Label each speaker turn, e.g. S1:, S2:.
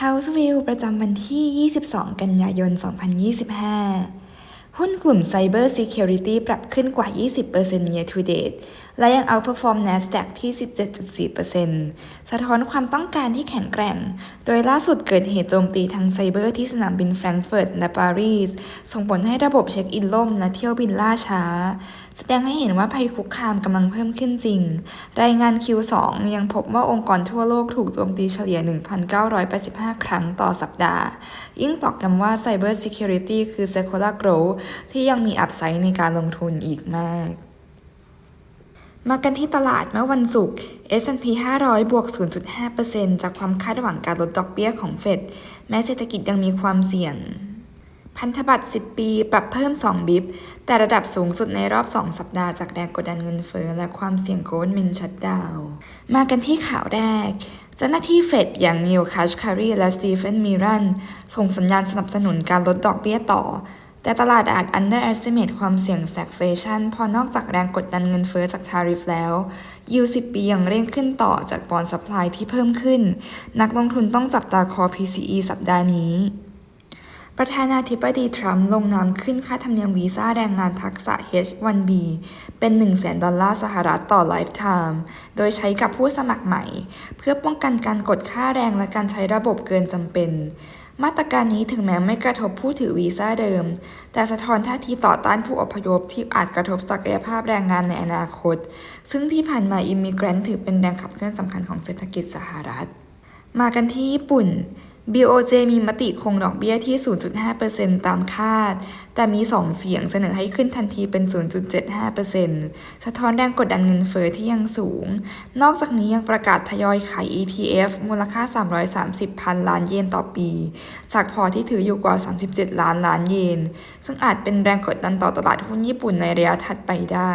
S1: House View ประจำวันที่ 22 กันยายน 2025 หุ้นกลุ่ม Cyber Security ปรับขึ้นกว่า 20% year to date และยัง outperform NASDAQ ที่ 17.4%สะท้อนความต้องการที่แข็งแกร่ง โดยล่าสุดเกิดเหตุโจมตีทางไซเบอร์ที่สนามบินแฟรงก์เฟิร์ตและปารีส ส่งผลให้ระบบเช็คอินล่มและเที่ยวบินล่าช้า แสดงให้เห็นว่าภัยคุกคามกำลังเพิ่มขึ้นจริง รายงาน Q2 ยังพบว่าองค์กรทั่วโลกถูกโจมตีเฉลี่ย 1,985 ครั้งต่อสัปดาห์ ยิ่งตอกย้ำว่า Cyber Security คือ Secular Growth ที่ยังมีอัพไซด์ในการลงทุนอีกมาก มากันที่ตลาดเมื่อวันศุกร์ S&P 500 บวก 0.5%จากความคาดหวังการลดดอกเบี้ยของเฟดแม้เศรษฐกิจยังมีความเสี่ยงพันธบัตร 10 ปี ปรับเพิ่ม 2 บิปแต่ระดับสูงสุดในรอบ 2 สัปดาห์จากแรงกดดันเงินเฟ้อและความเสี่ยงโกลด์เมนชัดดาว มากันที่ข่าวแรก เจ้าหน้าที่เฟดอย่างนิวคาชคารีและสตีเฟนมิรันส่งสัญญาณสนับสนุนการลดดอกเบี้ยต่อ แต่ตลาดอาจ underestimate ความเสี่ยง stagflation พอนอกจากแรงกดดันเงินเฟ้อจาก tariff แล้วยิว10 ปียังเร่งขึ้นต่อจากบอล supply ที่เพิ่มขึ้น นักลงทุนต้องจับตา core PCE สัปดาห์นี้ประธานาธิบดีทรัมป์ลงนามขึ้นค่าธรรมเนียมวีซ่าแรงงานทักษะ H1B เป็น 1 0 0 0 0แดอลลาร์สหรัฐต่อไลฟ์ไทม์โดยใช้กับผู้สมัครใหม่ เพื่อป้องกันการกดค่าแรงและการใช้ระบบเกินจำเป็น มาตรการนี้ถึงแม้ไม่กระทบผู้ถือวีซ่าเดิม แต่สะท้อนท่าทีต่อต้านผู้อพยพที่อาจกระทบศักยภาพแรงงานในอนาคต ซึ่งที่ผ่านมาอิมมิเกรนต์ถือเป็นแรงขับเคลื่อนสำคัญของเศรษฐกิจสหรัฐ มากันที่ญี่ปุ่น BOJ มีมติคงดอกเบี้ยที่ 0.5%ตามคาด แต่มี 2 เสียงเสนอให้ขึ้นทันทีเป็น 0.75%สะท้อนแรงกดดันเงินเฟอ้อที่ยังสูง นอกจากนี้ยังประกาศทยอยขาย ETF มูลค่า 330 พันล้านเยนต่อปี จากพอที่ถืออยู่กว่า 37 ล้านล้านเยน ซึ่งอาจเป็นแรงกดดันต่อตลาดหุ้นญี่ปุ่นในระยะถัดไปได้